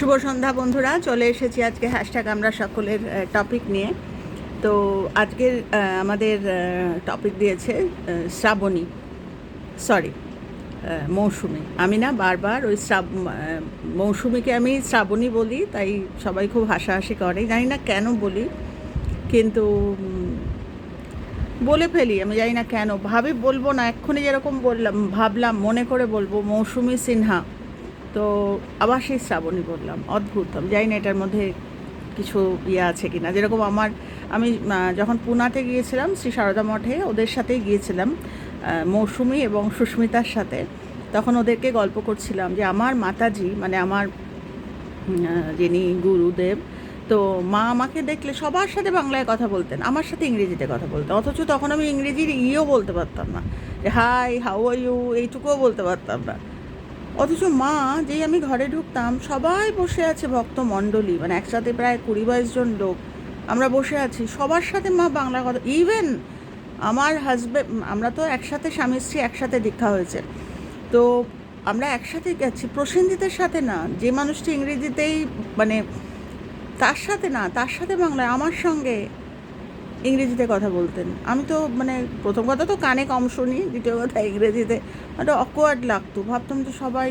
শুভ সন্ধ্যা বন্ধুরা, চলে এসেছি আজকে হ্যাশট্যাগ আমরা সকলের টপিক নিয়ে। তো আজকের আমাদের টপিক দিয়েছে শ্রাবণী সরি মৌসুমি। আমি না বারবার ওই শ্রাব মৌসুমিকে আমি শ্রাবণী বলি, তাই সবাই খুব হাসাহাসি করে। জানি না কেন বলি, কিন্তু বলে ফেলি, আমি জানি না কেন। ভাবে বলব না, এক্ষুনি যেরকম বললাম, ভাবলাম, মনে করে বলব, মৌসুমি সিনহা। তো আবার সেই শ্রাবণী বললাম, অদ্ভুত, আমি জানি না এটার মধ্যে কিছু ইয়ে আছে কি না যেরকম আমার, আমি যখন পুনাতে গিয়েছিলাম, শ্রী সারদা মঠে, ওদের সাথেই গিয়েছিলাম মৌসুমি এবং সুস্মিতার সাথে। তখন ওদেরকে গল্প করছিলাম যে আমার মাতাজি মানে আমার যিনি গুরুদেব, তো মা আমাকে দেখলে সবার সাথে বাংলায় কথা বলতেন, আমার সাথে ইংরেজিতে কথা বলতেন। অথচ তখন আমি ইংরেজির ইয়েও বলতে পারতাম না। যে হাই, হাউ আর ইউ, এইটুকুও বলতে পারতাম না। অথচ মা যেই আমি ঘরে ঢুকতাম, সবাই বসে আছে ভক্ত মণ্ডলী মানে একসাথে প্রায় কুড়ি বাইশ জন লোক। আমরা বসে আছি, সবার সাথে মা বাংলা কথা ইভেন আমার হাজব্যান্ড আমরা তো একসাথে স্বামী স্ত্রী একসাথে দীক্ষা হয়েছে। তো আমরা একসাথে গেছি, প্রসেনজিতের সাথে না, যে মানুষটি ইংরেজিতেই মানে তার সাথে না, তার সাথে বাংলায়, আমার সঙ্গে ইংরেজিতে কথা বলতেন। আমি তো মানে প্রথম কথা তো কানে কম শুনি, দ্বিতীয় কথা ইংরেজিতে। একটা অকওয়ার্ড লাগতো। ভাবতাম তো সবাই,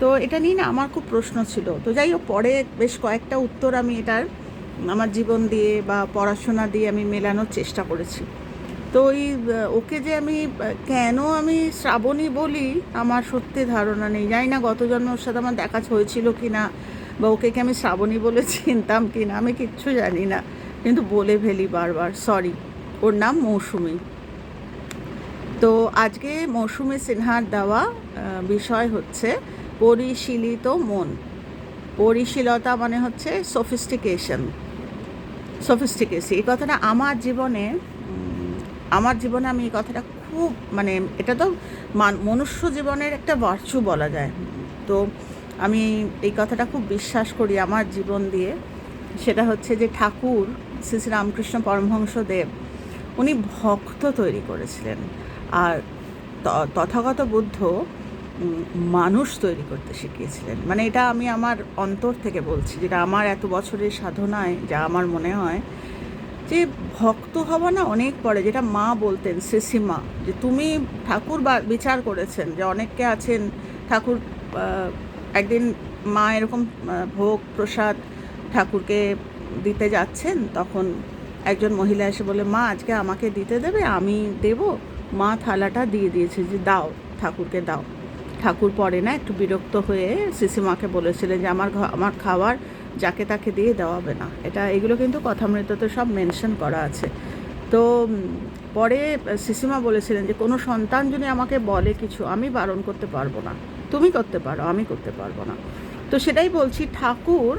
তো এটা নিয়ে না আমার খুব প্রশ্ন ছিল। তো যাই হোক, পরে বেশ কয়েকটা উত্তর আমি এটার, আমার জীবন দিয়ে বা পড়াশোনা দিয়ে আমি মেলানোর চেষ্টা করেছি। তো ওই ওকে যে আমি কেন আমি শ্রাবণী বলি, আমার সত্যি ধারণা নেই। জানি না গত জন্মে ওর সাথে আমার দেখা হয়েছিল কি না বা ওকে কি আমি শ্রাবণী বলে চিনতাম কি না আমি কিচ্ছু জানি না। কিন্তু বলে ফেলি বারবার সরি ওর নাম মৌসুমি। তো আজকে মৌসুমি সিনহার দেওয়া বিষয় হচ্ছে পরিশীলিত মন। পরিশীলতা মানে হচ্ছে সফিস্টিকেশন সফিস্টিকেসি এই কথাটা আমার জীবনে আমার জীবনে আমি এই কথাটা খুব মানে এটা তো মান- মনুষ্য জীবনের একটা ভার্চু বলা যায়। তো আমি এই কথাটা খুব বিশ্বাস করি আমার জীবন দিয়ে। সেটা হচ্ছে যে ঠাকুর শ্রী শ্রী রামকৃষ্ণ পরমহংসদেব, উনি ভক্ত তৈরি করেছিলেন। আর তথাগত বুদ্ধ মানুষ তৈরি করতে শিখিয়েছিলেন। মানে এটা আমি আমার অন্তর থেকে বলছি, যেটা আমার এত বছরের সাধনায় যা আমার মনে হয় যে ভক্ত হওয়া না অনেক পরে, যেটা মা বলতেন শ্রীসীমা যে তুমি ঠাকুর বা বিচার করেছেন যে অনেককে আছেন ঠাকুর একদিন মা এরকম ভোগ প্রসাদ ঠাকুরকে দিতে যাচ্ছেন, তখন একজন মহিলা এসে বলে, মা, আজকে আমাকে দিতে দেবে, আমি দেব। মা থালাটা দিয়ে দিয়েছে যে, দাও, ঠাকুরকে দাও। ঠাকুর পরে না, একটু বিরক্ত হয়ে সিসিমাকে বলেছিলেন যে, আমার আমার খাবার যাকে তাকে দিয়ে দেওয়া হবে না। এটা, এগুলো কিন্তু কথামৃততে সব মেনশন করা আছে। তো পরে সিসিমা বলেছিলেন যে, কোনো সন্তান যদি আমাকে বলে কিছু, আমি বারণ করতে পারব না। তুমি করতে পারো, আমি করতে পারব না। তো সেটাই বলছি, ঠাকুর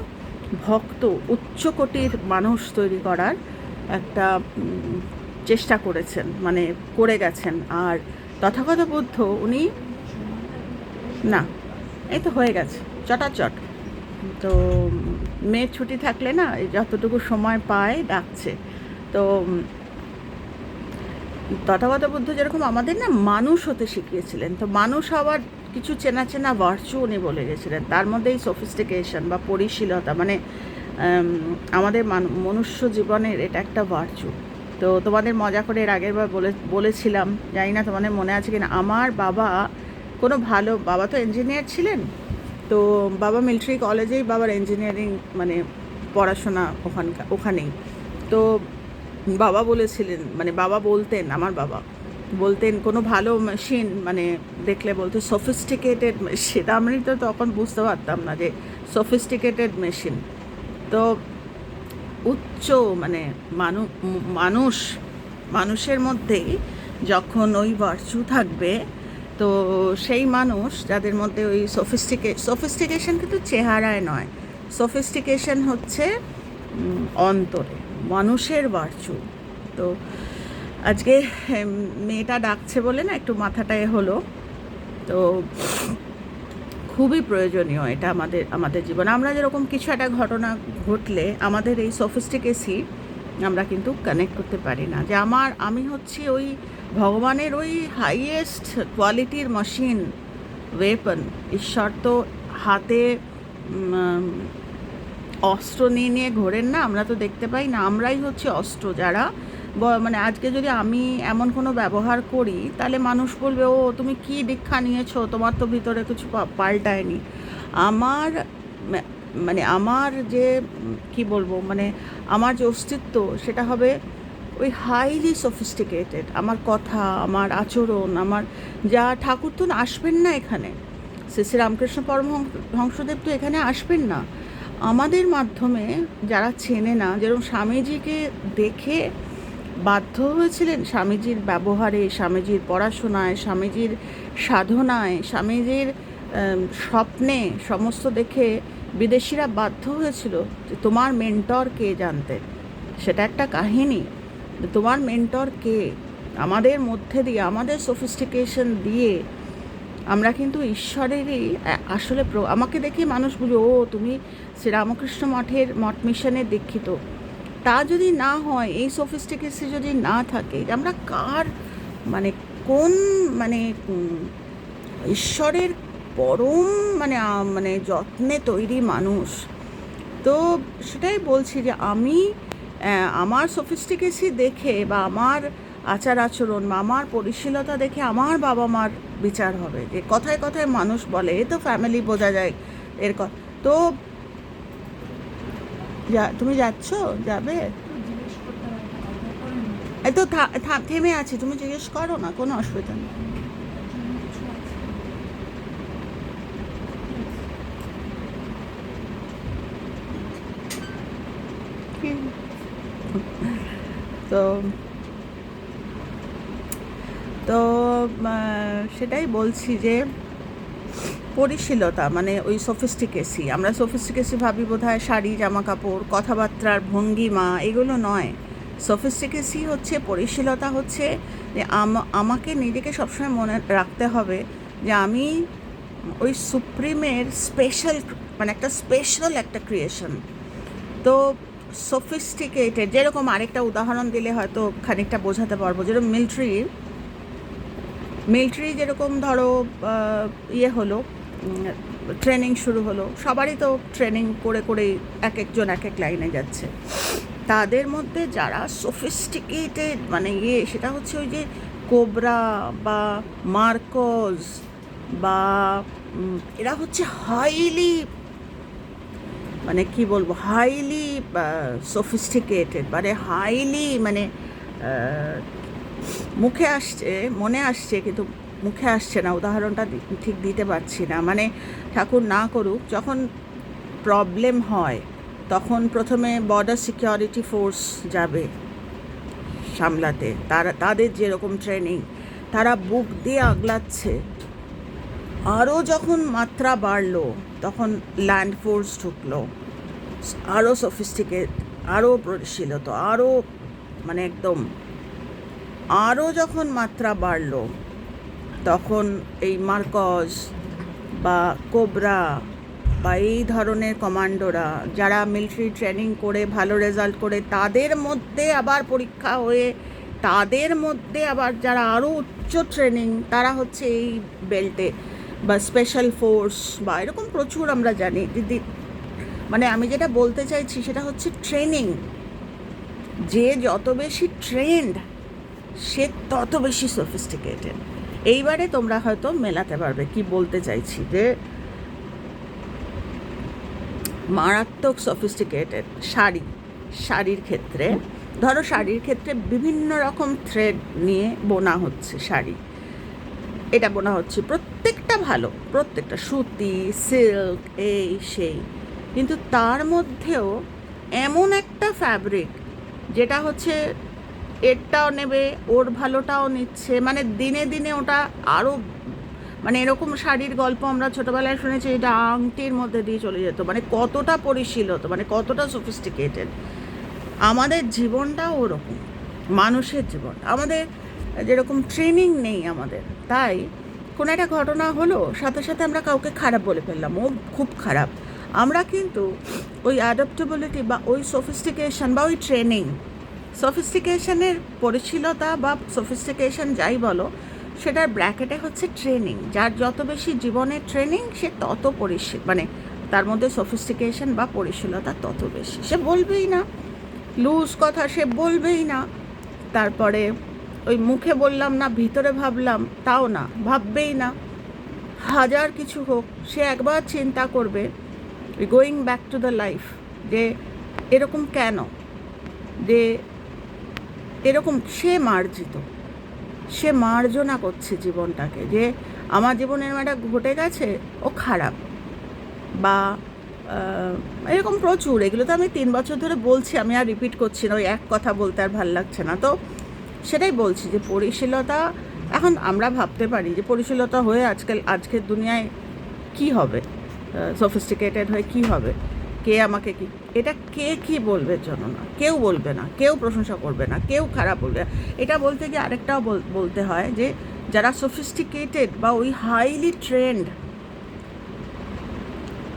ভক্ত উচ্চকোটির মানুষ তৈরি করার একটা চেষ্টা করেছেন মানে করে গেছেন। আর তথাগত বুদ্ধ উনি না, এই তো হয়ে গেছে, চটাচট। তো মেয়ের ছুটি থাকলে না যতটুকু সময় পায় ডাকছে। তো তথাগত বুদ্ধ যেরকম আমাদের না মানুষ হতে শিখিয়েছিলেন। তো মানুষ হওয়ার কিছু চেনা চেনা ভার্চু উনি বলে গেছিলেন। তার মধ্যে এই সফিস্টিকেশন বা পরিশীলতা মানে আমাদের মানু- মনুষ্য জীবনের এটা একটা ভার্চু তো তোমাদের মজা করে এর আগের বার বলে, বলেছিলাম, জানি না তোমাদের মনে আছে কিনা, আমার বাবা কোনো ভালো, বাবা তো ইঞ্জিনিয়ার ছিলেন, তো বাবা মিলিটারি কলেজেই বাবার ইঞ্জিনিয়ারিং মানে পড়াশোনা ওখানকার ওখানেই। তো বাবা বলেছিলেন মানে বাবা বলতেন, আমার বাবা বলতেন, কোনো ভালো মেশিন মানে দেখলে বলতে সফিস্টিকেটেড মেশিন আমি তো তখন বুঝতে পারতাম না যে সফিস্টিকেটেড মেশিন তো উচ্চ মানে মানু, মানুষ, মানুষের মধ্যেই যখন ওই ভার্চু থাকবে, তো সেই মানুষ যাদের মধ্যে ওই সফিস্টিকে সফিস্টিকেশন কিন্তু চেহারায় নয়। সফিস্টিকেশন হচ্ছে অন্তরে, মানুষের ভার্চু তো আজকে মেয়েটা ডাকছে বলে না একটু মাথাটা এ হলো। তো খুবই প্রয়োজনীয় এটা আমাদের আমাদের জীবনে। আমরা যেরকম কিছু একটা ঘটনা ঘটলে আমাদের এই সফিস্টিকেসি আমরা কিন্তু কানেক্ট করতে পারি না। যে আমার, আমি হচ্ছি ওই ভগবানের ওই হাইয়েস্ট কোয়ালিটির মেশিন ওয়েপন ঈশ্বর তো হাতে অস্ত্র নিয়ে নিয়ে ঘোরেন না, আমরা তো দেখতে পাই না। আমরাই হচ্ছে অস্ত্র। যারা মানে আজকে যদি আমি এমন কোনো ব্যবহার করি, তাহলে মানুষ বলবে, ও, তুমি কি দীক্ষা নিয়েছো? তোমার তো ভিতরে কিছু পাল্টায়নি। আমার মানে আমার যে, কি বলব মানে আমার যে অস্তিত্ব, সেটা হবে ওই হাইলি সফিস্টিকেটেড আমার কথা, আমার আচরণ, আমার যা ঠাকুর তো আসবেন না এখানে। শ্রী শ্রী রামকৃষ্ণ পরমহংসদেব তো এখানে আসবেন না। আমাদের মাধ্যমে যারা চেনে না, যেরকম স্বামীজিকে দেখে বাধ্য হয়েছিলেন স্বামীজির ব্যবহারে, স্বামীজির পড়াশোনায়, স্বামীজির সাধনায়, স্বামীজির স্বপ্নে সমস্ত দেখে বিদেশিরা বাধ্য হয়েছিল যে তোমার মেন্টর কে জানতে। সেটা একটা কাহিনী। তোমার মেন্টর কে? আমাদের মধ্যে দিয়ে, আমাদের সফিস্টিকেশন দিয়ে আমরা কিন্তু ঈশ্বরেরই আসলে আমাকে দেখে মানুষ বুঝো, ও, তুমি শ্রীরামকৃষ্ণ মঠের মঠ মিশনে দীক্ষিত। তা যদি না হয়, এই সফিস্টিকেসি যদি না থাকে, আমরা কার মানে কোন মানে ঈশ্বরের পরম মানে মানে যত্নে তৈরি মানুষ? তো সেটাই বলছি যে আমি আমার সফিস্টিকেসি দেখে বা আমার আচার আচরণ বা আমার পরিশীলতা দেখে আমার বাবা মার বিচার হবে। যে কথায় কথায় মানুষ বলে, এ তো ফ্যামিলি বোঝা যায় এর ক- তো যা, তুমি যাচ্ছ যাবে তো থেমে আছি, তুমি জিজ্ঞেস করো না, কোনো অসুবিধা নেই। তো তো সেটাই বলছি যে পরিশীলতা মানে ওই সফিস্টিকেসি আমরা সফিস্টিকেসি ভাবি বোধ হয় শাড়ি জামা কাপড় কথাবার্তার ভঙ্গিমা, এগুলো নয়। সফিস্টিকেসি হচ্ছে, পরিশীলতা হচ্ছে যে আম- আমাকে নিজেকে সবসময় মনে রাখতে হবে যে আমি ওই সুপ্রিমের স্পেশাল মানে একটা স্পেশাল একটা ক্রিয়েশন তো সফিস্টিকেটেড যেরকম আরেকটা উদাহরণ দিলে হয়তো খানিকটা বোঝাতে পারব, যেরকম মিলিটারি মিলিটারি যেরকম ধরো ইয়ে হলো ট্রেনিং শুরু হলো। সবারই তো ট্রেনিং করে করেই এক একজন এক এক লাইনে যাচ্ছে। তাদের মধ্যে যারা সফিস্টিকেটেড মানে ইয়ে সেটা হচ্ছে ওই যে কোবরা বা মার্কোজ বা এরা হচ্ছে হাইলি মানে কি বলব হাইলি সফিস্টিকেটেড মানে হাইলি মানে মুখে আসছে, মনে আসছে, কিন্তু মুখে আসছে না, উদাহরণটা ঠিক দিতে পারছি না। মানে ঠাকুর না করুক, যখন প্রবলেম হয়, তখন প্রথমে বর্ডার সিকিউরিটি ফোর্স যাবে সামলাতে। তারা, তাদের যেরকম ট্রেনিং তারা বুক দিয়ে আগলাচ্ছে। আরও যখন মাত্রা বাড়লো, তখন ল্যান্ড ফোর্স ঢুকলো। আরও সফিস্টিকেট আরও পরিশীলিত, আরও মানে একদম, আরও যখন মাত্রা বাড়লো তখন এই মার্কজ বা কোবরা বা এই ধরনের কমান্ডোরা যারা মিলিটারি ট্রেনিং করে, ভালো রেজাল্ট করে, তাদের মধ্যে আবার পরীক্ষা হয়ে, তাদের মধ্যে আবার যারা আরও উচ্চ ট্রেনিং, তারা হচ্ছে এই বেল্টে বা স্পেশাল ফোর্স বা এরকম প্রচুর আমরা জানি। দিদি মানে আমি যেটা বলতে চাইছি সেটা হচ্ছে ট্রেনিং। যে যত বেশি ট্রেন্ড, সে তত বেশি সফিস্টিকেটেড এইবারে তোমরা হয়তো মেলাতে পারবে। কি বলতে চাইছি যে, মারাত্মক সফিস্টিকেটেড শাড়ি, শাড়ির ক্ষেত্রে, ধরো শাড়ির ক্ষেত্রে বিভিন্ন রকম থ্রেড নিয়ে বোনা হচ্ছে শাড়ি। এটা বোনা হচ্ছে প্রত্যেকটা ভালো, প্রত্যেকটা সুতি সিল্ক এই, সেই। কিন্তু তার মধ্যেও এমন একটা ফ্যাব্রিক যেটা হচ্ছে এরটাও নেবে, ওর ভালোটাও নিচ্ছে। মানে দিনে দিনে ওটা আরও মানে এরকম শাড়ির গল্প আমরা ছোটোবেলায় শুনেছি, এটা আংটির মধ্যে দিয়ে চলে যেত। মানে কতটা পরিশীলিত মানে কতটা সফিস্টিকেটেড আমাদের জীবনটাও ওরকম, মানুষের জীবন। আমাদের যেরকম ট্রেনিং নেই আমাদের, তাই কোনো একটা ঘটনা হলো, সাথে সাথে আমরা কাউকে খারাপ বলে ফেললাম, ও খুব খারাপ। আমরা কিন্তু ওই অ্যাডাপ্টেবিলিটি বা ওই সফিস্টিকেশন বা ওই ট্রেনিং সফিস্টিকেশনের পরিশীলতা বা সফিস্টিকেশন যাই বলো, সেটার ব্র্যাকেটে হচ্ছে ট্রেনিং যার যত বেশি জীবনের ট্রেনিং সে তত পরিশীল মানে তার মধ্যে সফিস্টিকেশন বা পরিশীলতা তত বেশি। সে বলবেই না। লুজ কথা সে বলবেই না। তারপরে ওই মুখে বললাম না, ভিতরে ভাবলাম, তাও না, ভাববেই না। হাজার কিছু হোক, সে একবার চিন্তা করবে going back to the life যে এরকম কেন? যে এরকম সে মার্জিত। সে মার্জনা করছে জীবনটাকে যে আমার জীবনের একটা ঘটে গেছে, ও খারাপ। বা এরকম প্রচুর, এগুলো তো আমি তিন বছর ধরে বলছি, আমি আর রিপিট করছি না, ওই এক কথা বলতে আর ভালো লাগছে না। তো সেটাই বলছি যে পরিশীলতা, এখন আমরা ভাবতে পারি যে পরিশীলতা হয়ে আজকাল, আজকের দুনিয়ায় কি হবে? সফিস্টিকেটেড হয়ে কি হবে? কে আমাকে কি, এটা কে কি বলবে জন্য না। কেউ বলবে না, কেউ প্রশংসা করবে না, কেউ খারাপ বলবে না। এটা বলতে গিয়ে আরেকটাও বলতে হয় যে যারা সফিস্টিকেটেড বা ওই হাইলি ট্রেন্ড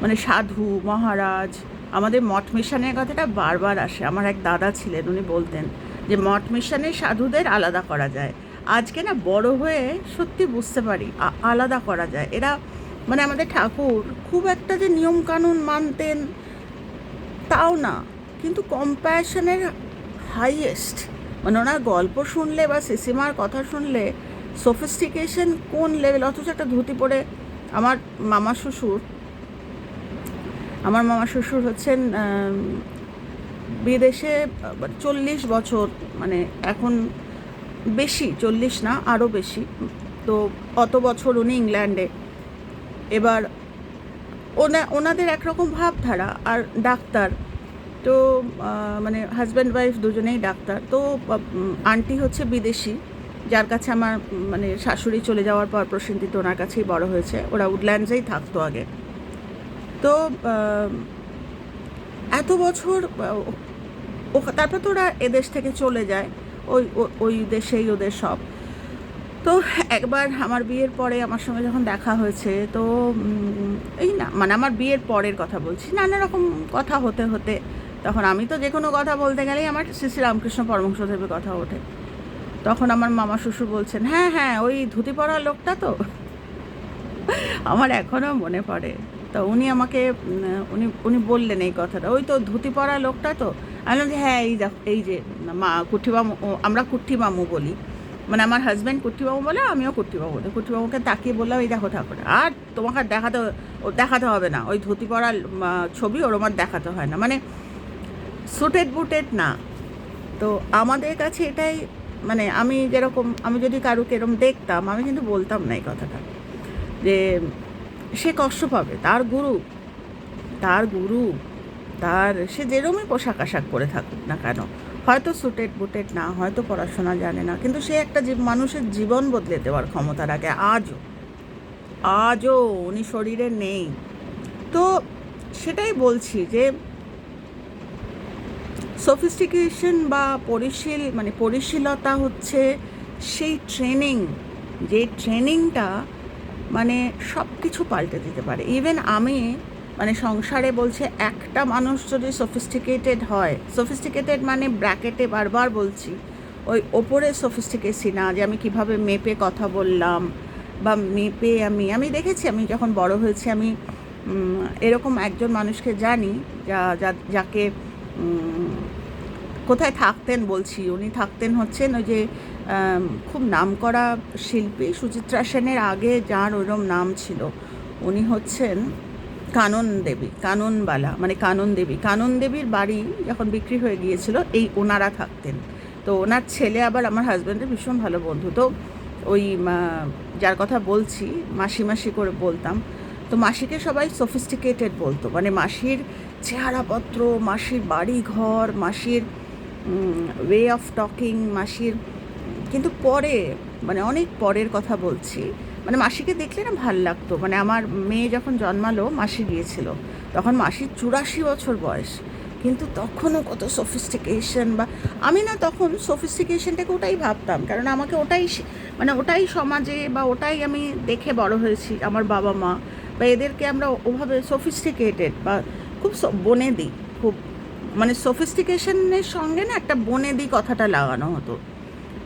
মানে সাধু, মহারাজ, আমাদের মঠ মিশনের কথাটা বারবার আসে। আমার এক দাদা ছিলেন, উনি বলতেন যে মঠ মিশনের সাধুদের আলাদা করা যায়। আজকে না বড় হয়ে সত্যি বুঝতে পারি আলাদা করা যায়। এরা মানে আমাদের ঠাকুর খুব একটা যে নিয়মকানুন মানতেন তাও না, কিন্তু কম্প্যাশনের হাইয়েস্ট মানে ওনার গল্প শুনলে বা সিসিমার কথা শুনলে সফিস্টিকেশন কোন লেভেল অথচ একটা ধুতি পরে আমার মামা শ্বশুর, আমার মামা শ্বশুর হচ্ছেন বিদেশে চল্লিশ বছর মানে এখন বেশি, চল্লিশ না আরও বেশি। তো অত বছর উনি ইংল্যান্ডে। এবার ওনা, ওনাদের একরকম ভাবধারা আর ডাক্তার। তো মানে হাজব্যান্ড ওয়াইফ দুজনেই ডাক্তার। তো আন্টি হচ্ছে বিদেশি, যার কাছে আমার মানে শাশুড়ি চলে যাওয়ার পর প্রসেনজিৎ ওনার কাছেই বড় হয়েছে। ওরা উডল্যান্ডসেই থাকতো আগে। তো এত বছর তারপর তো ওরা এদেশ থেকে চলে যায়। ওই ওই দেশেই ওদের সব। তো একবার আমার বিয়ের পরে আমার সঙ্গে যখন দেখা হয়েছে তো এই না মানে আমার বিয়ের পরের কথা বলছি। নানা রকম কথা হতে হতে তখন আমি তো যে কোনো কথা বলতে গেলেই আমার শ্রী শ্রী রামকৃষ্ণ পরমহংসদেবের কথা ওঠে। তখন আমার মামা শ্বশুর বলছেন হ্যাঁ হ্যাঁ ওই ধুতি পরা লোকটা তো। আমার এখনও মনে পড়ে। তো উনি আমাকে উনি উনি বললেন এই কথাটা ওই তো ধুতি পরা লোকটা তো? আমি বললাম যে হ্যাঁ এই এই যে মা কুঠিবামু ও, আমরা কুঠিবামু বলি। মানে আমার হাজব্যান্ড কুঠিবাবু বলে, আমিও কুঠিবাবু বলি কুঠিবাবুকে তাকিয়ে বললাম, এই দেখো ঠাকুর, আর তোমাকে দেখাতে দেখাতে হবে না। ওই ধুতি পরা ছবি ওর আমার দেখাতে হয় না। মানে সুটেড বুটেড না। তো আমাদের কাছে এটাই মানে আমি যেরকম, আমি যদি কারুকে এরকম দেখতাম, আমি কিন্তু বলতাম না এই কথাটা। যে সে কষ্ট পাবে, তার গুরু তার গুরু, তার, সে যেরমই পোশাক আশাক পরে থাকুক না কেন হয়তো সুটেড বুটেড না, হয়তো পড়াশোনা জানে না, কিন্তু সে একটা মানুষের জীবন বদলে দেওয়ার ক্ষমতা রাখে আজও। আজও উনি শরীরে নেই। তো সেটাই বলছি যে সফিস্টিকেশন বা পরিশীল মানে পরিশীলতা হচ্ছে সেই ট্রেনিং যে ট্রেনিংটা মানে সব কিছু পাল্টে দিতে পারে। ইভেন আমি মানে সংসারে বলছে একটা মানুষ যদি সফিস্টিকেটেড হয় সফিস্টিকেটেড মানে ব্র্যাকেটে বারবার বলছি, ওই ওপরে সফিস্টিকেসি না, যে আমি কীভাবে মেপে কথা বললাম বা মেপে আমি আমি দেখেছি, আমি যখন বড় হয়েছি, আমি এরকম একজন মানুষকে জানি, যা যাকে কোথায় থাকতেন বলছি, উনি থাকতেন হচ্ছেন ওই যে খুব নামকরা শিল্পী সুচিত্রা সেনের আগে যার ওইরকম নাম ছিল, উনি হচ্ছেন কানন দেবী কাননবালা মানে কানন দেবী। কানন দেবীর বাড়ি যখন বিক্রি হয়ে গিয়েছিল, এই ওনারা থাকতেন। তো ওনার ছেলে আবার আমার হাজব্যান্ডের ভীষণ ভালো বন্ধু। তো ওই যার কথা বলছি, মাসি মাসি করে বলতাম, তো মাসিকে সবাই সফিস্টিকেটেড বলতো। মানে মাসির চেহারাপত্র, মাসির বাড়ি ঘর মাসির ওয়ে অফ টকিং মাসির, কিন্তু পরে মানে অনেক পরের কথা বলছি মানে মাসিকে দেখলে না ভালো লাগতো। মানে আমার মেয়ে যখন জন্মালো, মাসি গিয়েছিল, তখন মাসির চুরাশি বছর বয়স। কিন্তু তখনও কত সফিস্টিকেশন বা, আমি না তখন সফিস্টিকেশনটাকে ওটাই ভাবতাম। কারণ আমাকে ওটাই মানে ওটাই সমাজে বা ওটাই আমি দেখে বড় হয়েছি, আমার বাবা মা। বা এদেরকে আমরা ওভাবে সফিস্টিকেটেড বা খুব স- বনেদি খুব মানে সফিস্টিকেশনের সঙ্গে না একটা বনেদি কথাটা লাগানো হতো।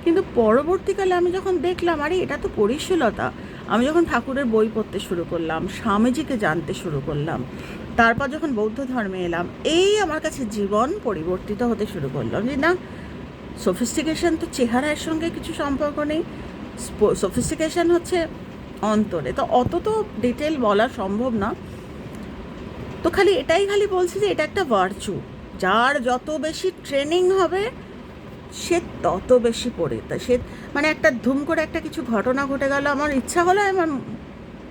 কিন্তু পরবর্তীকালে আমি যখন দেখলাম, আরে, এটা তো পরিশীলতা। আমি যখন ঠাকুরের বই পড়তে শুরু করলাম, স্বামীজিকে জানতে শুরু করলাম, তারপর যখন বৌদ্ধ ধর্মে এলাম, এই আমার কাছে জীবন পরিবর্তিত হতে শুরু করলাম যে না সফিস্টিকেশন তো চেহারার সঙ্গে কিছু সম্পর্ক নেই। সফিস্টিকেশন হচ্ছে অন্তরে। তো অত তো ডিটেল বলা সম্ভব না। তো খালি এটাই খালি বলছি যে, এটা একটা ভার্চু যার যত বেশি ট্রেনিং হবে সে তত বেশি পড়ে। তা সে মানে একটা ধুম করে একটা কিছু ঘটনা ঘটে গেল। আমার ইচ্ছা হলো আমার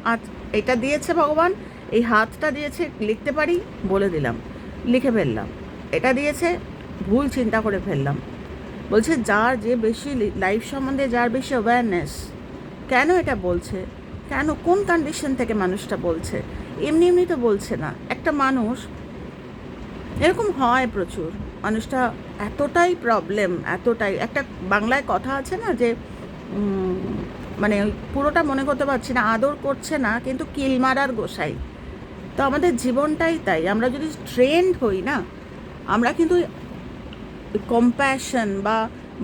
আজ এটা দিয়েছে ভগবান, এই হাতটা দিয়েছে, লিখতে পারি? বলে দিলাম। লিখে ফেললাম। এটা দিয়েছে, ভুল চিন্তা করে ফেললাম। বলছে, যার যে বেশি লাইফ সম্বন্ধে যার বেশি অ্যাওয়ারনেস কেন এটা বলছে? কেন, কোন কন্ডিশন থেকে মানুষটা বলছে? এমনি এমনি তো বলছে না। একটা মানুষ, এরকম হয় প্রচুর। মানুষটা এতটাই প্রবলেম এতটাই, একটা বাংলায় কথা আছে না যে মানে পুরোটা মনে করতে পারছি না, আদর করছে না, কিন্তু কিল মারার গোসাই। তো আমাদের জীবনটাই তাই, আমরা যদি ট্রেন্ড হই না, আমরা কিন্তু কম্প্যাশন বা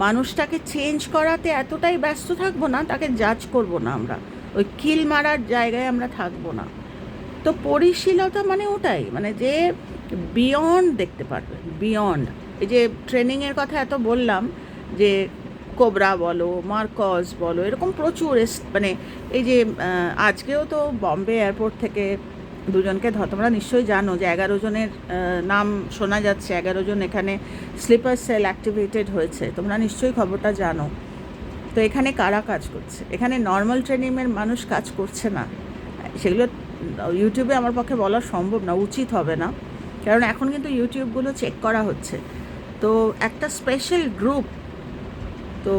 মানুষটাকে চেঞ্জ করাতে এতটাই ব্যস্ত থাকব না, তাকে জাজ করব না আমরা। ওই কিল মারার জায়গায় আমরা থাকব না। তো পরিশীলতা মানে ওটাই মানে যে বিয়ন্ড দেখতে পারবে বিয়ন্ড এই যে ট্রেনিংয়ের কথা এত বললাম যে কোবরা বলো মার্কস বলো, এরকম প্রচুর মানে এই যে আজকেও তো বম্বে এয়ারপোর্ট থেকে দুজনকে ধর তোমরা নিশ্চয়ই জানো যে এগারো জনের নাম শোনা যাচ্ছে, এগারো জন এখানে স্লিপার সেল অ্যাক্টিভেটেড হয়েছে, তোমরা নিশ্চয়ই খবরটা জানো। তো এখানে কারা কাজ করছে? এখানে নর্মাল ট্রেনিংয়ের মানুষ কাজ করছে না। সেগুলো ইউটিউবে আমার পক্ষে বলা সম্ভব না, উচিত হবে না। কারণ এখন কিন্তু ইউটিউবগুলো চেক করা হচ্ছে। তো একটা স্পেশাল গ্রুপ তো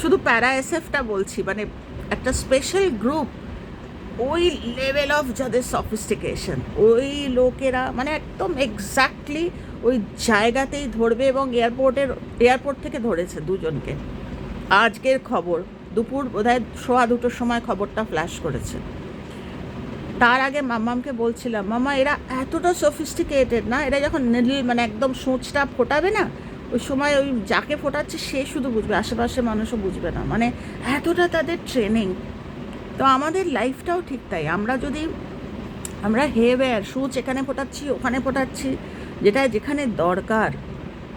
শুধু প্যারা এসএফটা বলছি মানে একটা স্পেশাল গ্রুপ ওই লেভেল অফ যাদের সফিস্টিকেশন ওই লোকেরা মানে একদম এক্স্যাক্টলি ওই জায়গাতেই ধরবে এবং এয়ারপোর্টের এয়ারপোর্ট থেকে ধরেছে দুজনকে। আজকের খবর, দুপুর বোধহয় সোয়া দুটোর সময় খবরটা ফ্ল্যাশ করেছে। তার আগে মাম্মামকে বলছিলাম মামা এরা এতটা সফিস্টিকেটেড না? এরা যখন নিডল মানে একদম সূচটা ফোটাবে না, ওই সময় ওই যাকে ফোটাচ্ছে সে শুধু বুঝবে আশেপাশে মানুষও বুঝবে না। মানে এতটা তাদের ট্রেনিং তো আমাদের লাইফটাও ঠিক তাই। আমরা যদি, আমরা হেওয়ার সূচ এখানে ফোটাচ্ছি, ওখানে ফোটাচ্ছি, যেটা যেখানে দরকার,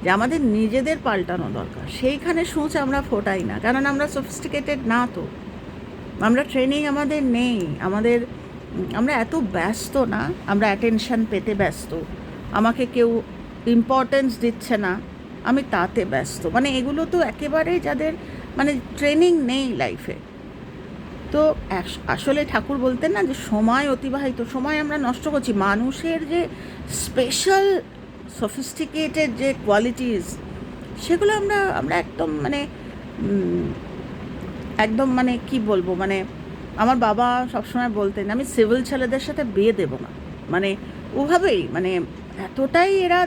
যে আমাদের নিজেদের পাল্টানো দরকার, সেইখানে সূচ আমরা ফোটাই না। কারণ আমরা সফিস্টিকেটেড না তো। আমরা ট্রেনিং আমাদের নেই। আমাদের আমরা এত ব্যস্ত না, আমরা অ্যাটেনশান পেতে ব্যস্ত। আমাকে কেউ ইম্পর্টেন্স দিচ্ছে না, আমি তাতে ব্যস্ত। মানে এগুলো তো একেবারে যাদের মানে ট্রেনিং নেই লাইফে তো আসলে ঠাকুর বলতেন না যে, সময় অতিবাহিত, সময় আমরা নষ্ট করছি। মানুষের যে স্পেশাল সফিস্টিকেটেড যে কোয়ালিটিস সেগুলো আমরা আমরা একদম মানে একদম মানে কি বলব মানে আমার বাবা সবসময় বলতেন, আমি সিভিল ছেলেদের সাথে বিয়ে দেব না। মানে ওভাবেই মানে এতটাই এরা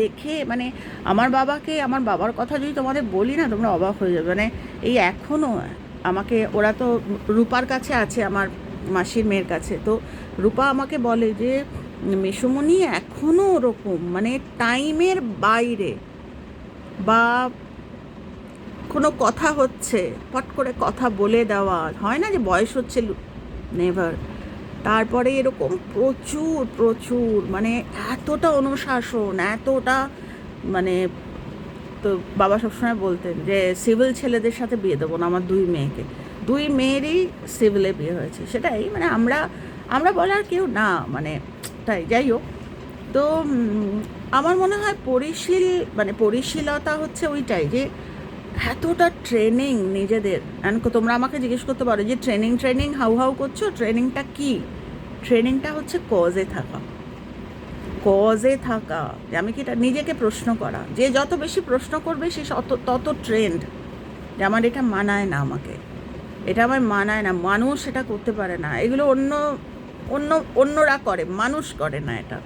দেখে মানে আমার বাবাকে, আমার বাবার কথা যদি তোমাদের বলি না, তোমরা অবাক হয়ে যাবে। মানে এই এখনও আমাকে, ওরা তো রূপার কাছে আছে, আমার মাসির মেয়ের কাছে। তো রূপা আমাকে বলে যে মেসুমণি এখনও ওরকম মানে টাইমের বাইরে বা কোনো কথা হচ্ছে, পট করে কথা বলে দেওয়া হয় না যে বয়স হচ্ছে নেভার। তারপরে এরকম প্রচুর প্রচুর মানে এতটা অনুশাসন, এতটা মানে তো বাবা সবসময় বলতেন যে, সিভিল ছেলেদের সাথে বিয়ে দেবো না, আমার দুই মেয়েকে। দুই মেয়েরই সিভিলে বিয়ে হয়েছে। সেটাই মানে আমরা আমরা বলার কেউ না মানে তাই, যাই হোক। তো আমার মনে হয় পরিশীল মানে পরিশীলতা হচ্ছে ওইটাই যে এতটা ট্রেনিং নিজেদের। And তোমরা আমাকে জিজ্ঞেস করতে পারো যে ট্রেনিং ট্রেনিং হাউ হাউ করছ? ট্রেনিংটা কি? ট্রেনিংটা হচ্ছে কজে থাকা। কজে থাকা। আমি কি নিজেকে প্রশ্ন করা? যে যত বেশি প্রশ্ন করবে, সে তত ট্রেন্ড যে আমার এটা মানায় না আমাকে। এটা আমার মানায় না। মানুষ এটা করতে পারে না। এগুলো অন্য অন্য, অন্যরা করে। মানুষ করে না এটা।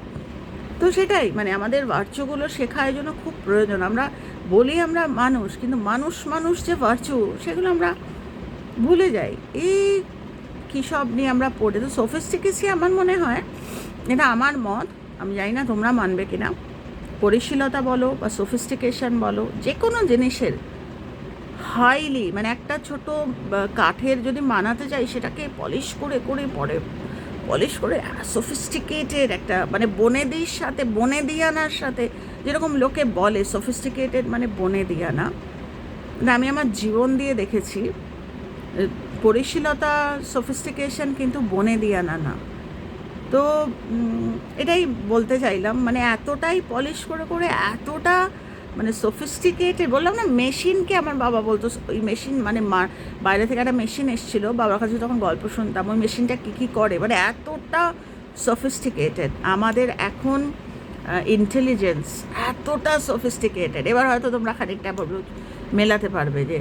তো সেটাই। মানে আমাদের ভার্চুগুলো শেখা এই জন্য খুব প্রয়োজন। আমরা বলি আমরা মানুষ, কিন্তু মানুষ মানুষ যে ভার্চু সেগুলো আমরা ভুলে যাই। এই কী সব নিয়ে আমরা পড়ে তো সোফিস্টিকেসি আমার মনে হয়, এটা আমার মত, আমি জানি না তোমরা মানবে কিনা। পরিশীলতা বলো বা সোফিস্টিকেশন বলো যে কোনো জিনিসের হাইলি মানে একটা ছোট কাঠের যদি মানাতে চাই সেটাকে পলিশ করে করে, পরে পলিশ করে সফিস্টিকেটেড একটা মানে বনেদির সাথে বনে দিয়ানার সাথে যেরকম লোকে বলে সফিস্টিকেটেড মানে বনে দিয়ানা না। আমি আমার জীবন দিয়ে দেখেছি পরিশীলতা সফিস্টিকেশন কিন্তু বনে দিয়ানা না না। তো এটাই বলতে চাইলাম মানে এতটাই পলিশ করে করে এতটা মানে সফিস্টিকেটেড বললাম না মেশিনকে আমার বাবা বলতো, ওই মেশিন মানে মা, বাইরে থেকে একটা মেশিন এসেছিল, বাবার কাছে তখন গল্প শুনতাম, ওই মেশিনটা কী কী করে? মানে এতটা সফিস্টিকেটেড আমাদের এখন ইন্টেলিজেন্স এতটা সফিস্টিকেটেড এবার হয়তো তোমরা খানিকটা মেলাতে পারবে যে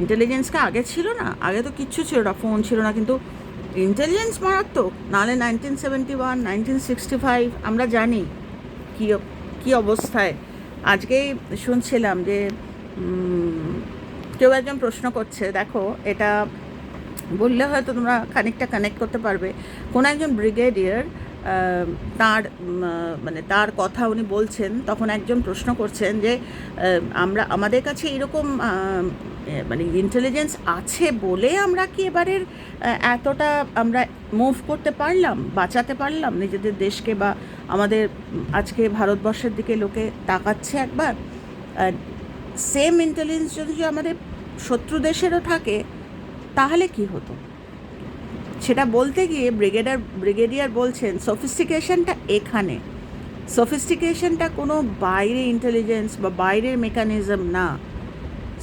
ইন্টেলিজেন্সকে আগে ছিল না, আগে তো কিচ্ছু ছিল না ফোন ছিল না, কিন্তু ইন্টেলিজেন্স মারাত্মক। নাহলে nineteen seventy one nineteen sixty five আমরা জানি কী কী অবস্থায়। আজকেই শুনছিলাম যে কেউ একজন প্রশ্ন করছে, দেখো, এটা বললে হয়তো তোমরা খানিকটা কানেক্ট করতে পারবে। কোনো একজন ব্রিগেডিয়ার তার মানে তার কথা উনি বলছেন, তখন একজন প্রশ্ন করছেন যে আমরা, আমাদের কাছে এরকম মানে ইন্টেলিজেন্স আছে বলে আমরা কি এবারের এতটা আমরা মুভ করতে পারলাম, বাঁচাতে পারলাম? নিজেদের দেশকে বা আমাদের, আজকে ভারতবর্ষের দিকে লোকে তাকাচ্ছে একবার? সেম ইন্টেলিজেন্স যদি আমাদের শত্রু দেশেরও থাকে, তাহলে কি হতো? সেটা বলতে গিয়ে ব্রিগেডার, ব্রিগেডিয়ার বলছেন সফিস্টিকেশনটা এখানে। সফিস্টিকেশনটা কোনো বাইরে ইন্টেলিজেন্স বা বাইরের মেকানিজম না।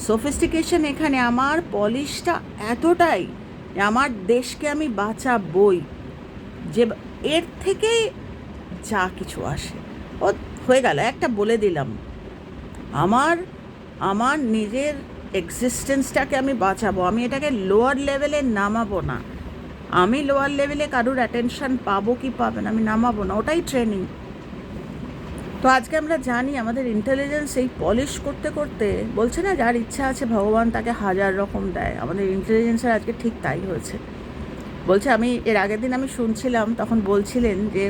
সফিস্টিকেশন এখানে আমার পলিশটা এতটাই আমার দেশকে আমি বাঁচাবই। যে এর থেকে যা কিছু আসে। ও হয়ে গেল, একটা বলে দিলাম। আমার আমার নিজের এক্সিস্টেন্সটাকে আমি বাঁচাবো। আমি এটাকে লোয়ার লেভেলে নামাবো না। আমি লোয়ার লেভেলে কারুর অ্যাটেনশান পাবো কি পাবেন আমি নামাবো না, ওটাই ট্রেনিং তো আজকে আমরা জানি আমাদের ইন্টেলিজেন্স এই পলিশ করতে করতে বলছে না, যার ইচ্ছা আছে ভগবান তাকে হাজার রকম দেয়, আমাদের ইন্টেলিজেন্সের আজকে ঠিক তাই হয়েছে। বলছে আমি, এর আগের দিন আমি শুনছিলাম, তখন বলছিলেন যে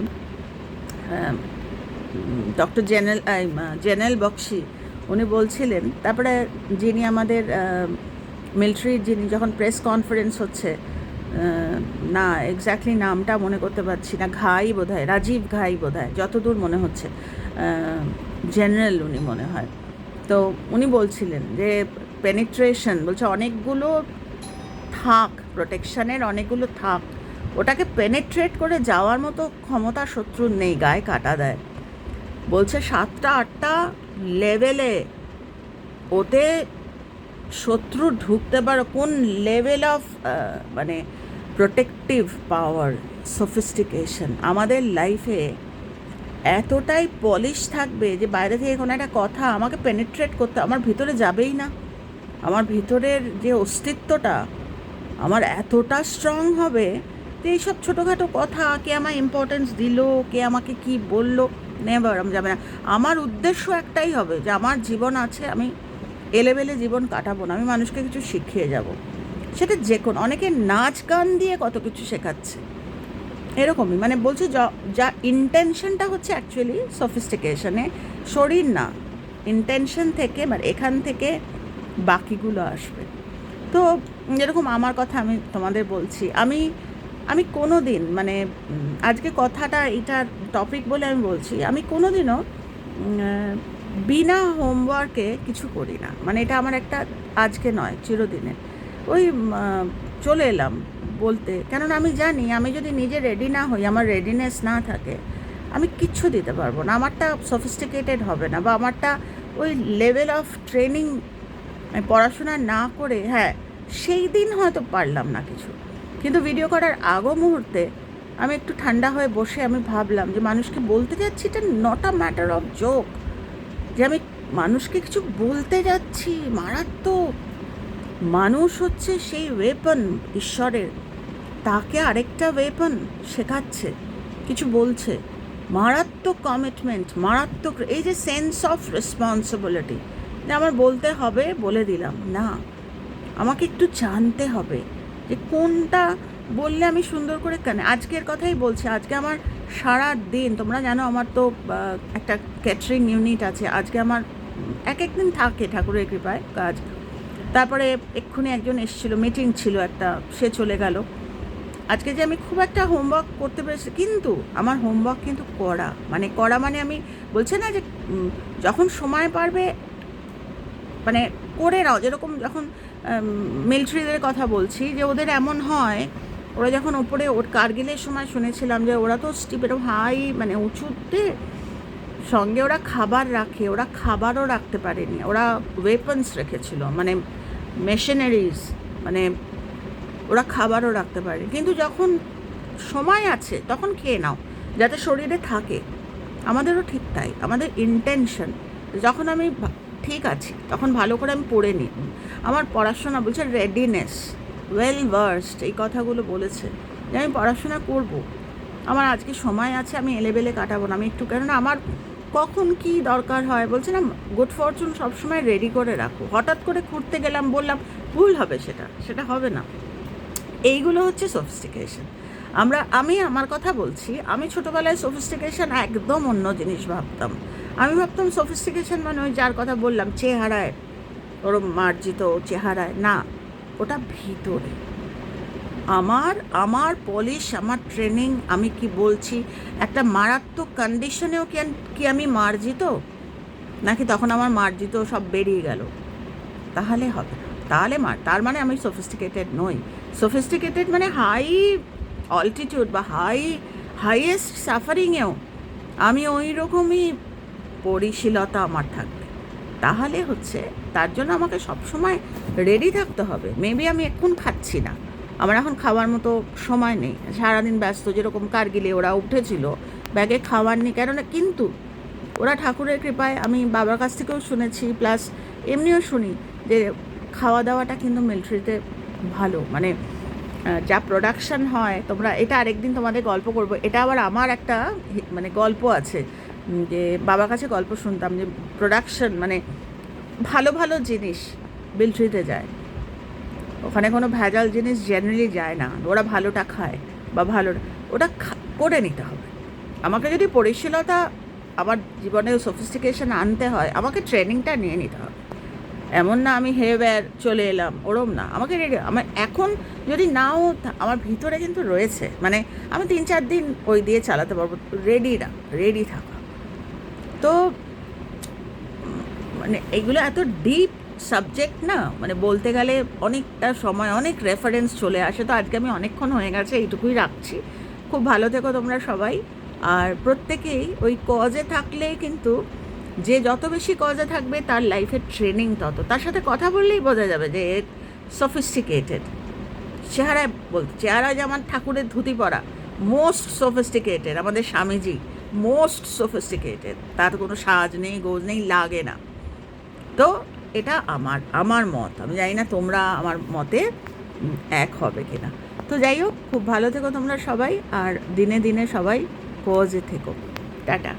ডক্টর জেনারেল জেনারেল বক্সি, উনি বলছিলেন, তারপরে যিনি আমাদের মিলিটারির যিনি যখন প্রেস কনফারেন্স হচ্ছে না এক্স্যাক্টলি নামটা মনে করতে পারছি না। ঘাই বোধ হয় রাজীব ঘাই বোধ হয় যতদূর মনে হচ্ছে। জেনারেল উনি মনে হয়। তো উনি বলছিলেন যে পেনিট্রেশন বলছে অনেকগুলো থাক প্রোটেকশানের অনেকগুলো থাক। ওটাকে পেনেট্রেট করে যাওয়ার মতো ক্ষমতা শত্রুর নেই, গায়ে কাটা দেয়। বলছে সাতটা, আটটা লেভেলে ওতে শত্রু ঢুকতে পারো। কোন লেভেল অফ মানে প্রোটেকটিভ পাওয়ার সফিস্টিকেশন আমাদের লাইফে এতটাই পলিশ থাকবে যে বাইরে থেকে কোনো একটা কথা আমাকে পেনিট্রেট করতে আমার ভিতরে যাবেই না। আমার ভিতরের যে অস্তিত্বটা আমার এতটা স্ট্রং হবে যে এইসব ছোটোখাটো কথা, কে আমার ইম্পর্টেন্স দিল, কে আমাকে কি বলল নেভার আমি যাবে না। আমার উদ্দেশ্য একটাই হবে যে আমার জীবন আছে, আমি এলেবেলে জীবন কাটাবো না, আমি মানুষকে কিছু শিখিয়ে যাব। সেটা যে কোনো, অনেকে নাচ গান দিয়ে কত কিছু শেখাচ্ছে। এরকমই মানে বলছে যা- ইন্টেনশনটা হচ্ছে অ্যাকচুয়ালি সফিস্টিকেশনে শরীর না ইন্টেনশন থেকে মানে এখান থেকে বাকিগুলো আসবে। তো যেরকম আমার কথা আমি তোমাদের বলছি, আমি আমি কোনো দিন মানে আজকে কথাটা এটার টপিক বলে আমি বলছি, আমি কোনো দিনও বিনা হোমওয়ার্কে কিছু করি না। মানে এটা আমার একটা আজকে নয়, চিরদিনের। ওই চলে এলাম বলতে। কেননা আমি জানি আমি যদি নিজে রেডি না হই, আমার রেডিনেস না থাকে, আমি কিচ্ছু দিতে পারব না। আমারটা সফিস্টিকেটেড হবে না বা আমারটা ওই লেভেল অফ ট্রেনিং পড়াশোনা না করে হ্যাঁ সেই দিন হয়তো পারলাম না কিছু। কিন্তু ভিডিও করার আগো মুহূর্তে আমি একটু ঠান্ডা হয়ে বসে আমি ভাবলাম যে মানুষকে বলতে যাচ্ছি, এটা not a matter of joke যে আমি মানুষকে কিছু বলতে যাচ্ছি, মারাত্মক। মানুষ হচ্ছে সেই ওয়েপন ঈশ্বরের। তাকে আরেকটা ওয়েপন শেখাচ্ছে, কিছু বলছে। মারাত্মক কমিটমেন্ট মারাত্মক, এই যে সেন্স অফ রেসপন্সিবিলিটি যে আমার বলতে হবে বলে দিলাম। না, আমাকে একটু জানতে হবে যে কোনটা বললে আমি সুন্দর করে কেন আজকের কথাই বলছি, আজকে আমার সারা দিন, তোমরা জানো আমার তো একটা ক্যাটারিং ইউনিট আছে, আজকে আমার এক এক দিন থাকে ঠাকুরের কৃপায় কাজ। তারপরে এক্ষুনি একজন এসেছিল মিটিং ছিল একটা, সে চলে গেল। আজকে যে আমি খুব একটা হোমওয়ার্ক করতে পেরেছি, কিন্তু আমার হোমওয়ার্ক কিন্তু করা মানে করা মানে আমি বলছে না যে যখন সময় পারবে মানে করে নাও, যেরকম যখন মিলিটারিদের কথা বলছি, যে ওদের এমন হয়, ওরা যখন ওপরে ওর কার্গিলের সময় শুনেছিলাম যে ওরা তো স্টিপের হাই মানে উঁচুতে সঙ্গে ওরা খাবার রাখে, ওরা খাবারও রাখতে পারেনি, ওরা ওয়েপন্স রেখেছিল মানে মেশিনারিজ মানে ওরা খাবারও রাখতে পারে। কিন্তু যখন সময় আছে, তখন খেয়ে নাও, যাতে শরীরে থাকে। আমাদেরও ঠিক তাই, আমাদের ইন্টেনশন যখন আমি ঠিক আছি, তখন ভালো করে আমি পড়ে নিই আমার পড়াশোনা বলছে রেডিনেস ওয়েল ভার্সড এই কথাগুলো বলেছে যে আমি পড়াশোনা করব। আমার আজকে সময় আছে, আমি এলেবেলে কাটাবো না। আমি একটু, কেননা আমার কখন কি দরকার হয়? বলছে না গুড ফরচুন সবসময় রেডি করে রাখো। হঠাৎ করে ঘুরতে গেলাম, বললাম, ভুল হবে সেটা সেটা হবে না। এইগুলো হচ্ছে সফিস্টিকেশন আমরা, আমি আমার কথা বলছি, আমি ছোটোবেলায় সফিস্টিকেশন একদম অন্য জিনিস ভাবতাম। আমি ভাবতাম সফিস্টিকেশন মানে ওই যার কথা বললাম, চেহারায় ওর মার্জিত চেহারায়। না, ওটা ভিতরে। আমার আমার পলিশ আমার ট্রেনিং আমি কি বলছি, একটা মারাত্মক কন্ডিশনেও কি আমি মার্জিত? নাকি তখন আমার মার্জিত সব বেরিয়ে গেল? তাহলে হবে তাহলে মার, তার মানে আমি সফিস্টিকেটেড নই। সফিস্টিকেটেড মানে হাই অল্টিটিউড বা হাই হাইয়েস্ট সাফারিংয়েও আমি ওই রকমই পরিশীলতা আমার থাকবে। তাহলে হচ্ছে তার জন্য আমাকে সবসময় রেডি থাকতে হবে। মেবি আমি এখন খাচ্ছি না। আমার এখন খাওয়ার মতো সময় নেই। সারাদিন ব্যস্ত, যেরকম কার্গিলে ওরা উঠেছিল, ব্যাগে খাওয়ার নেই। কেননা কিন্তু ওরা ঠাকুরের কৃপায় আমি বাবার কাছ থেকেও শুনেছি, প্লাস এমনিও শুনি যে খাওয়া দাওয়াটা কিন্তু মিলিটারিতে ভালো। মানে যা প্রোডাকশন হয়, তোমরা এটা আরেকদিন তোমাদের গল্প করব। এটা আবার আমার একটা মানে গল্প আছে যে বাবার কাছে গল্প শুনতাম যে প্রোডাকশন মানে ভালো ভালো জিনিস মিলিটারিতে যায়। ওখানে কোনো ভেজাল জিনিস জেনারেলি যায় না। ওরা ভালোটা খায় বা ভালো ওটা করে নিতে হবে। আমাকে যদি পরিশীলতা আমার জীবনে সফিস্টিকেশন আনতে হয়, আমাকে ট্রেনিংটা নিয়ে নিতে হবে। এমন না আমি হে বের, চলে এলাম, ওরম না। আমাকে রেডি আমার এখন যদি নাও আমার ভিতরে কিন্তু রয়েছে। মানে আমি তিন চার দিন ওই দিয়ে চালাতে পারব। রেডি না, রেডি থাকা। তো মানে এগুলো এত ডিপ সাবজেক্ট না মানে বলতে গেলে অনেকটা সময়, অনেক রেফারেন্স চলে আসে। তো আজকে আমি অনেকক্ষণ হয়ে গেছে, এইটুকুই রাখছি। খুব ভালো থেকো তোমরা সবাই। আর প্রত্যেকেই ওই কজে থাকলে কিন্তু যে যত বেশি কজে থাকবে, তার লাইফের ট্রেনিং তত। তার সাথে কথা বললেই বোঝা যাবে যে এর সফিস্টিকেটেড চেহারায় বলতে চেহারা যেমন ঠাকুরের ধুতি পরা মোস্ট সফিস্টিকেটেড আমাদের স্বামীজি মোস্ট সফিস্টিকেটেড তার কোনো সাজ নেই, গোজ নেই, লাগে না। তো এটা আমার আমার মত। আমি জানি না তোমরা আমার মতে এক হবে কিনা। তো যাই হোক খুব ভালো থেকো তোমরা সবাই, আর দিনে দিনে সবাই কোজে থেকো। টাটা।